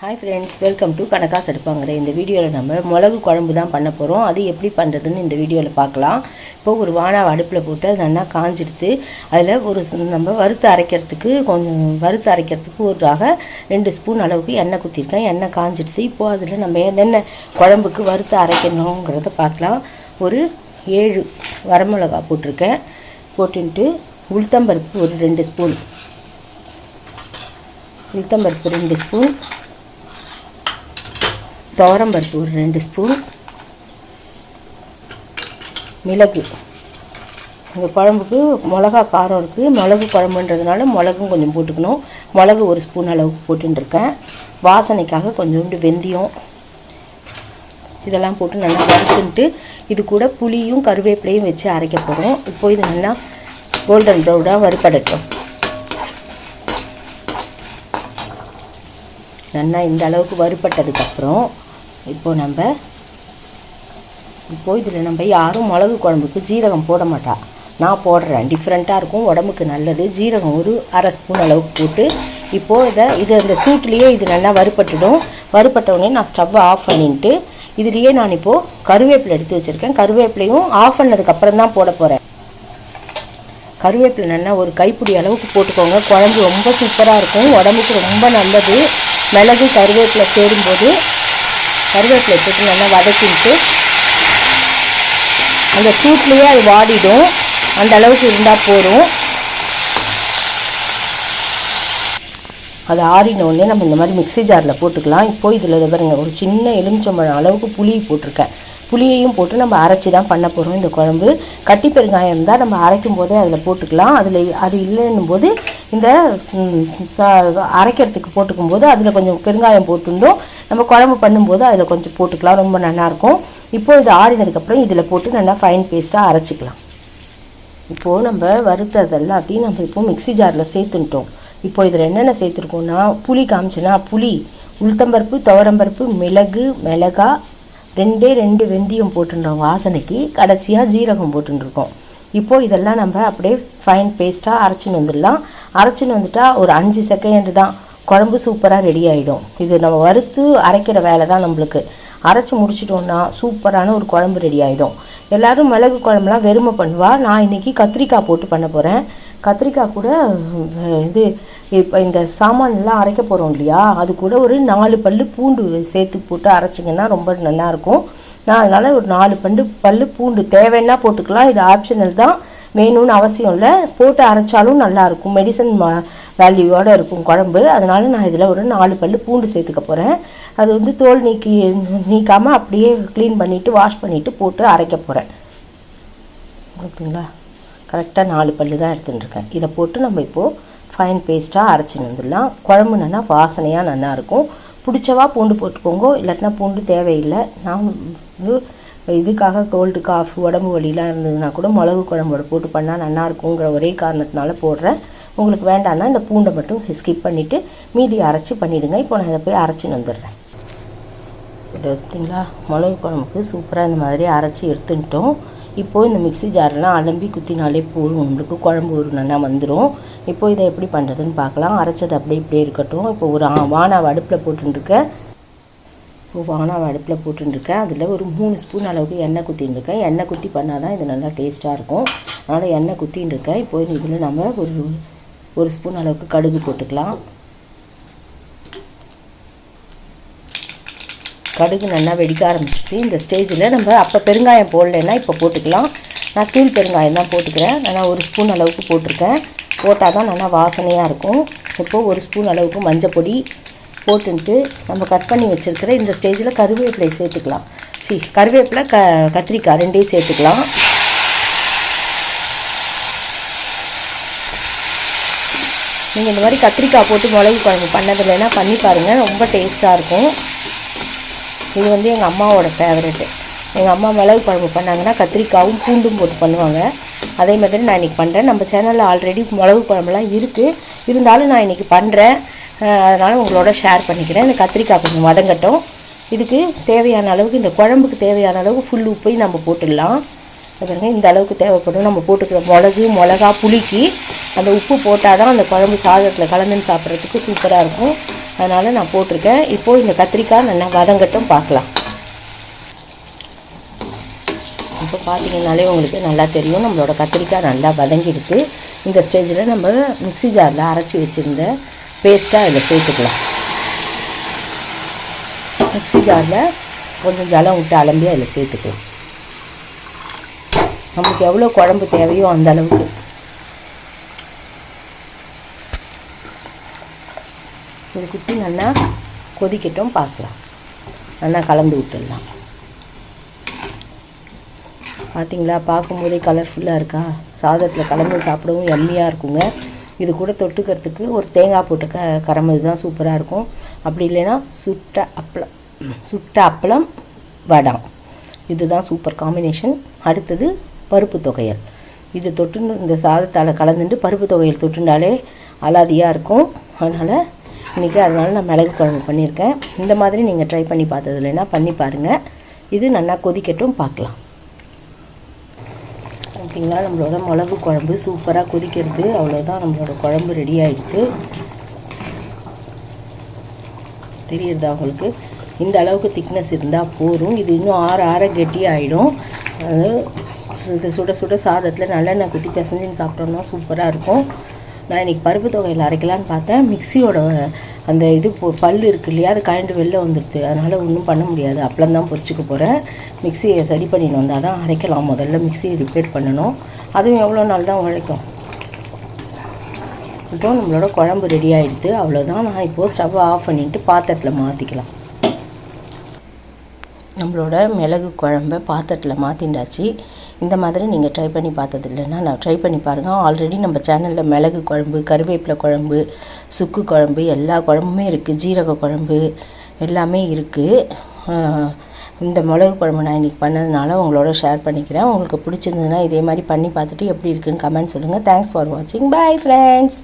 Hi friends welcome to கணக்கா எடுப்பாங்கிற இந்த வீடியோவில் நம்ம மிளகு குழம்பு தான் பண்ண போகிறோம் அது எப்படி பண்ணுறதுன்னு இந்த வீடியோவில் பார்க்கலாம். இப்போ ஒரு வானாவை அடுப்பில் போட்டு அது நல்லா காஞ்சிடுத்து அதில் ஒரு நம்ம வறுத்து அரைக்கிறதுக்கு கொஞ்சம் வறுத்து அரைக்கிறதுக்கு ஒருக்காக ரெண்டு ஸ்பூன் அளவுக்கு எண்ணெய் குத்திருக்கேன். எண்ணெய் காஞ்சிடுத்து இப்போது அதில் நம்ம என்னென்ன குழம்புக்கு வறுத்து அரைக்கணுங்கிறத பார்க்கலாம். ஒரு ஏழு வரமிளகா போட்டிருக்கேன். போட்டுன்ட்டு உளுத்தம்பருப்பு ஒரு ரெண்டு ஸ்பூன். உளுத்தம்பருப்பு ரெண்டு ஸ்பூன். துவரம்பருப்பு ஒரு ரெண்டு ஸ்பூன். மிளகு. இந்த குழம்புக்கு மிளகா காரம் இருக்குது மிளகு குழம்புன்றதுனால மிளகும் கொஞ்சம் போட்டுக்கணும். மிளகு ஒரு ஸ்பூன் அளவுக்கு போட்டுருக்கேன் வாசனைக்காக கொஞ்சோண்டு வெந்தயம். இதெல்லாம் போட்டு நல்லா வறுத்துன்ட்டு இது கூட புளியும் கருவேப்பிலையும் வச்சு அரைக்க போகிறோம் இப்போ இது நல்லா கோல்டன் ப்ரௌனாக வறுப்படைக்கும் நல்லா இந்த அளவுக்கு வறுப்பட்டதுக்கப்புறம் இப்போது நம்ம இப்போது இதில் நம்ம யாரும் மிளகு குழம்புக்கு ஜீரகம் போட மாட்டா. நான் போடுறேன். டிஃப்ரெண்ட்டாக இருக்கும். உடம்புக்கு நல்லது. ஜீரகம் ஒரு அரை ஸ்பூன் அளவுக்கு போட்டு இப்போது இதை இது அந்த சூட்லேயே இது நல்லா வறுபட்டுடும். வறுபட்டவுடனே உடனே நான் ஸ்டவ்வை ஆஃப் பண்ணிட்டு இதுலேயே நான் இப்போது கருவேப்பிலை எடுத்து வச்சுருக்கேன். கருவேப்பிலையும் ஆஃப் பண்ணதுக்கப்புறம் தான் போட போகிறேன் கருவேப்பிலை நல்லா ஒரு கைப்பிடி அளவுக்கு போட்டுக்கோங்க. குழம்பு ரொம்ப சூப்பராக இருக்கும். உடம்புக்கு ரொம்ப நல்லது. மிளகு கருவேப்பிலை சேரும்போது கருவேப்பிலை போட்டு நல்லா வதக்கிட்டு அந்த சூட்லேயே அது வாடிடும். அந்த அளவுக்கு இருந்தால் போதும். அது ஆறினோடனே நம்ம இந்த மாதிரி மிக்ஸி ஜாரில் போட்டுக்கலாம். இப்போ இதில் பாருங்க ஒரு சின்ன எலுமிச்சம்பழம் அளவுக்கு புளி போட்டிருக்கேன். புளியையும் போட்டு நம்ம அரைச்சி தான் பண்ண போகிறோம் இந்த குழம்பு கட்டி பெருங்காயம் இருந்தால் நம்ம அரைக்கும் போதே அதில் போட்டுக்கலாம். அதில் அது இல்லைன்னும் போது இந்த அரைக்கிறதுக்கு போட்டுக்கும் போது அதில் கொஞ்சம் பெருங்காயம் போட்டுருந்தோம் நம்ம குழம்பு பண்ணும்போது அதில் கொஞ்சம் போட்டுக்கலாம். ரொம்ப நல்லாயிருக்கும் இப்போ இது ஆறினதுக்கப்புறம் இதில் போட்டு நல்லா ஃபைன் பேஸ்ட்டாக அரைச்சிக்கலாம். இப்போது நம்ம வறுத்தது எல்லாத்தையும் நம்ம இப்போ மிக்ஸி ஜாரில் சேர்த்துட்டோம் இப்போ இதில் என்னென்ன சேர்த்துருக்கோம்னா புளி காமிச்சுன்னா புளி உளுத்தம்பருப்பு துவரம்பருப்பு மிளகு மிளகா ரெண்டே ரெண்டு வெந்தயம் போட்டுருந்தோம் வாசனைக்கு. கடைசியாக ஜீரகம் போட்டுருக்கோம் இப்போது இதெல்லாம் நம்ம அப்படியே ஃபைன் பேஸ்ட்டாக அரைச்சின்னு வந்துடலாம். அரைச்சின்னு வந்துட்டா ஒரு அஞ்சு செகண்ட் தான். குழம்பு சூப்பராக ரெடி ஆகிடும் இது நம்ம வறுத்து அரைக்கிற வேலை தான் நம்மளுக்கு. அரைச்சி முடிச்சிட்டோம்னா சூப்பரான ஒரு குழம்பு ரெடி ஆகிடும் எல்லோரும் மிளகு குழம்புலாம் வெறுமை பண்ணுவா. நான் இன்னைக்கு கத்திரிக்காய் போட்டு பண்ண போகிறேன் கத்திரிக்காய் கூட இது இப்போ இந்த சாமான்லாம் அரைக்க போகிறோம் இல்லையா? அது கூட ஒரு நாலு பல் பூண்டு சேர்த்து போட்டு அரைச்சிங்கன்னா ரொம்ப நல்லாயிருக்கும். நான் அதனால் ஒரு நாலு பண்டு பல் பூண்டு தேவைன்னா போட்டுக்கலாம். இது ஆப்ஷனல் தான். வேணும்னு அவசியம் இல்லை. போட்டு அரைச்சாலும் நல்லாயிருக்கும். மெடிசன் வேல்யூவோடு இருக்கும் குழம்பு. அதனால் நான் இதில் ஒரு நாலு பல் பூண்டு சேர்த்துக்க போகிறேன் அது வந்து தோல் நீக்கி நீக்காமல் அப்படியே க்ளீன் பண்ணிவிட்டு வாஷ் பண்ணிவிட்டு போட்டு அரைக்க போகிறேன் ஓகேங்களா? கரெக்டாக நாலு பல்லு தான் எடுத்துட்டுருக்கேன் இதை போட்டு நம்ம இப்போது ஃபைன் பேஸ்ட்டாக அரைச்சின்னு வந்துடலாம் குழம்பு நல்லா வாசனையாக நல்லாயிருக்கும் பிடிச்சவா பூண்டு போட்டுக்கோங்க. இல்லாட்டினா பூண்டு தேவையில்லை. நான் வந்து இதுக்காக கோல்டு காஃப் உடம்பு வலிலாம் இருந்ததுன்னா கூட மிளகு குழம்போட போட்டு பண்ணால் நல்லா இருக்குங்கிற ஒரே காரணத்தினால போடுறேன். உங்களுக்கு வேண்டாம்னா இந்த பூண்டை மட்டும் ஸ்கிப் பண்ணிவிட்டு மீதி அரைச்சி பண்ணிவிடுங்க இப்போ நான் இதை போய் அரைச்சின்னு வந்துடுறேன் இது மிளகு குழம்புக்கு சூப்பராக இந்த மாதிரி அரைச்சி எடுத்துட்டோம் இப்போது இந்த மிக்ஸி ஜாரெல்லாம் அலம்பி குத்தினாலே போதும். உங்களுக்கு குழம்பு ஒரு நல்லா வந்துடும் இப்போ இதை எப்படி பண்ணுறதுன்னு பார்க்கலாம். அரைச்சது அப்படியே இப்படியே இருக்கட்டும். இப்போ ஒரு வானாவை அடுப்பில் போட்டுருக்கேன் இப்போ வானாவை அடுப்பில் போட்டுருக்கேன் அதில் ஒரு மூணு ஸ்பூன் அளவுக்கு எண்ணெய் குத்தின்னு இருக்கேன் எண்ணெய் குத்தி பண்ணால் தான் இது நல்லா டேஸ்ட்டாக இருக்கும். அதனால் எண்ணெய் குத்தின்னு இருக்கேன் இப்போ இதில் நம்ம ஒரு ஒரு ஸ்பூன் அளவுக்கு கடுகு போட்டுக்கலாம். கடுகு நல்லா வெடிக்க ஆரம்பிச்சிச்சு. இந்த ஸ்டேஜில் நம்ம அப்போ பெருங்காயம் போடலைன்னா இப்போ போட்டுக்கலாம். நான் தூள் பெருங்காயம் தான் போட்டுக்கிறேன். நான் ஒரு ஸ்பூன் அளவுக்கு போட்டிருக்கேன். போட்டால் தான் நல்லா வாசனையாக இருக்கும். இப்போ ஒரு ஸ்பூன் அளவுக்கு மஞ்சள் பொடி போட்டுன்ட்டு நம்ம கட் பண்ணி வச்சுருக்கிற இந்த ஸ்டேஜில் கருவேப்பிலை சேர்த்துக்கலாம். சி கருவேப்பிலை க கத்திரிக்காய் ரெண்டையும் சேர்த்துக்கலாம். நீங்கள் இந்த மாதிரி கத்திரிக்காய் போட்டு மிளகு குழம்பு பண்ணதில்லைன்னா பண்ணி பாருங்கள் ரொம்ப டேஸ்ட்டாக இருக்கும். இது வந்து எங்கள் அம்மாவோட ஃபேவரெட்டு எங்கள் அம்மா மிளகு குழம்பு பண்ணாங்கன்னா கத்திரிக்காவும் பூண்டும் போட்டு பண்ணுவாங்க. அதே மாதிரி நான் இன்றைக்கி பண்ணுறேன் நம்ம சேனலில் ஆல்ரெடி மிளகு குழம்புலாம் இருக்குது இருந்தாலும் நான் இன்றைக்கி பண்ணுறேன் அதனால் உங்களோட ஷேர் பண்ணிக்கிறேன். இந்த கத்திரிக்காய் கொஞ்சம் வதங்கட்டும். இதுக்கு தேவையான அளவுக்கு இந்த குழம்புக்கு தேவையான அளவுக்கு ஃபுல் உப்பையும் நம்ம போட்டுடலாம். பாருங்க இந்த அளவுக்கு தேவைப்படும். நம்ம போட்டுக்கிற மிளகு மிளகா புளிக்கு அந்த உப்பு போட்டால் தான் அந்த குழம்பு சாதத்தில் கலந்துன்னு சாப்பிட்றதுக்கு சூப்பராக இருக்கும். அதனால் நான் போட்டிருக்கேன். இப்போது இந்த கத்திரிக்காய் நல்லா வதங்கட்டும் பார்க்கலாம். இப்போ பார்த்தீங்கன்னாலே உங்களுக்கு நல்லா தெரியும். நம்மளோட கத்திரிக்காய் நல்லா வதங்கிடுது இந்த ஸ்டேஜில் நம்ம மிக்ஸி ஜாரில் அரைச்சி வச்சுருந்த பேஸ்ட்டாக அதில் சேர்த்துக்கலாம். மிக்ஸி ஜாரில் கொஞ்சம் ஜலம் விட்டு அலம்பி அதில் சேர்த்துக்கலாம். நமக்கு எவ்வளோ குழம்பு தேவையோ அந்த அளவுக்கு. ஒரு குட்டி நல்லா கொதிக்கட்டும் பார்க்கலாம். நல்லா கலந்து விட்டுடலாம். பார்த்தீங்களா பார்க்கும்போதே கலர்ஃபுல்லாக இருக்கா? சாதத்தில் கலந்து சாப்பிடவும் எம்மியாக இருக்குங்க. இது கூட தொட்டுக்கிறதுக்கு ஒரு தேங்காய் போட்டு க கரம்பது தான் சூப்பராக இருக்கும். அப்படி இல்லைன்னா சுட்ட அப்பளம் சுட்ட அப்பளம் வடம் இதுதான் சூப்பர் காம்பினேஷன் அடுத்தது பருப்பு தொகையல். இது தொட்டு இந்த சாதத்தால் கலந்துட்டு பருப்பு தொகையல் தொட்டுண்டாலே அலாதியாக இருக்கும். அதனால் இன்றைக்கி அதனால் நான் மிளகு குழம்பு பண்ணியிருக்கேன். இந்த மாதிரி நீங்கள் ட்ரை பண்ணி பார்த்தது இல்லைன்னா பண்ணி பாருங்கள் இது நல்லா கொதிக்கட்டும் பார்க்கலாம். ஓகேங்களா? நம்மளோட மிளகு குழம்பு சூப்பராக கொதிக்கிறது. அவ்வளோதான் நம்மளோட குழம்பு ரெடி ஆகிடுது தெரியுதா உங்களுக்கு? இந்த அளவுக்கு திக்னஸ் இருந்தால் போதும். இது இன்னும் ஆற ஆற கெட்டி ஆகிடும் அது சுட சுட சாதத்தில் நல்லெண்ணெய் குத்தி பிசைஞ்சுன்னு சாப்பிட்டோம்னா சூப்பராக இருக்கும். நான் இன்றைக்கி பருப்பு தொகையில் அரைக்கலான்னு பார்த்தேன். மிக்சியோட அந்த இது பல் இருக்கு இல்லையா அது கழண்டு வெளில வந்துடுது அதனால் ஒன்றும் பண்ண முடியாது. அப்பளம் தான் பொறிச்சிக்க போகிறேன் மிக்சியை சரி பண்ணிட்டு வந்தால் தான் அரைக்கலாம். முதல்ல மிக்சியை ரிப்பேர் பண்ணணும். அதுவும் எவ்வளோ நாள் தான் உழைக்கும். இப்போ நம்மளோட குழம்பு ரெடி ஆகிடுது அவ்வளோதான் நான் இப்போது ஸ்டவ்வை ஆஃப் பண்ணிவிட்டு பாத்திரத்தில் மாற்றிக்கலாம் நம்மளோட மிளகு குழம்ப பாத்திரத்தில் மாற்றிண்டாச்சு இந்த மாதிரி நீங்கள் ட்ரை பண்ணி பார்த்தது இல்லைன்னா நான் ட்ரை பண்ணி பாருங்கள் ஆல்ரெடி நம்ம சேனலில் மிளகு குழம்பு கருவேப்பிலை குழம்பு சுக்கு குழம்பு எல்லா குழம்புமே இருக்குது ஜீரக குழம்பு எல்லாமே இருக்குது இந்த மிளகு குழம்பு நான் இன்றைக்கி பண்ணதுனால உங்களோட ஷேர் பண்ணிக்கிறேன். உங்களுக்கு பிடிச்சிருந்ததுன்னா இதே மாதிரி பண்ணி பார்த்துட்டு எப்படி இருக்குன்னு கமெண்ட் சொல்லுங்கள் தேங்க்ஸ் ஃபார் வாட்சிங் பை ஃப்ரெண்ட்ஸ்